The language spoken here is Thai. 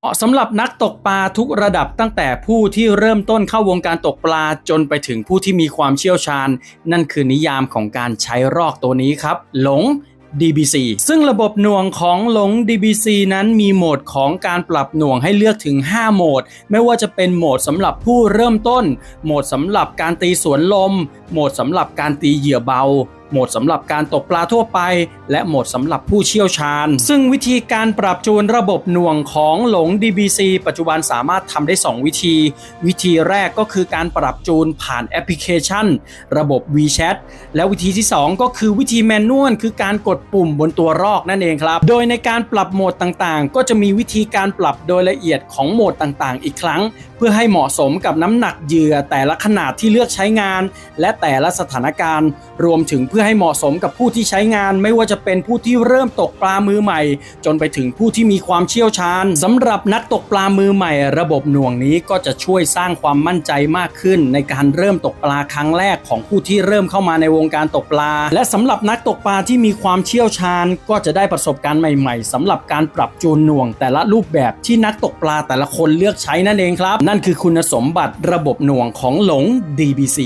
เหมาะสำหรับนักตกปลาทุกระดับตั้งแต่ผู้ที่เริ่มต้นเข้าวงการตกปลาจนไปถึงผู้ที่มีความเชี่ยวชาญ นั่นคือนิยามของการใช้รอกตัวนี้ครับ หลง DBC ซึ่งระบบหน่วงของหลง DBC นั้นมีโหมดของการปรับหน่วงให้เลือกถึง 5 โหมด ไม่ว่าจะเป็นโหมดสำหรับผู้เริ่มต้น โหมดสำหรับการตีสวนลม โหมดสำหรับการตีเหยื่อเบา โหมดสำหรับการตกปลาทั่วไป และโหมดสำหรับผู้เชี่ยวชาญ ซึ่งวิธีการปรับจูนระบบหน่วงของหลง DBC ปัจจุบันสามารถทำได้ 2 วิธี วิธีแรกก็คือการปรับจูนผ่านแอปพลิเคชัน ระบบ WeChat และวิธีที่ 2 ก็คือวิธีแมนนวลคือการกดปุ่มบนตัวรอกนั่นเองครับ โดยในการปรับโหมดต่างๆ ก็จะมีวิธีการปรับโดยละเอียดของโหมดต่างๆ อีกครั้ง เพื่อให้เหมาะสมกับน้ำหนักเหยื่อแต่ละขนาดที่เลือกใช้งาน และแต่ละสถานการณ์ รวมถึงเพื่อให้เหมาะสมกับผู้ที่ใช้งานไม่ว่าจะเป็นผู้ที่เริ่มตกปลามือใหม่ จนไปถึงผู้ที่มีความเชี่ยวชาญสำหรับนักตกปลามือใหม่ ระบบหน่วงนี้ก็จะช่วยสร้างความมั่นใจมากขึ้น ในการเริ่มตกปลาครั้งแรกของผู้ที่เริ่มเข้ามาในวงการตกปลา และสำหรับนักตกปลาที่มีความเชี่ยวชาญ ก็จะได้ประสบการณ์ใหม่ ๆสำหรับการปรับจูนหน่วง แต่ละรูปแบบที่นักตกปลาแต่ละคนเลือกใช้นั่นเองครับ นั่นคือคุณสมบัติระบบหน่วงของหลง DBC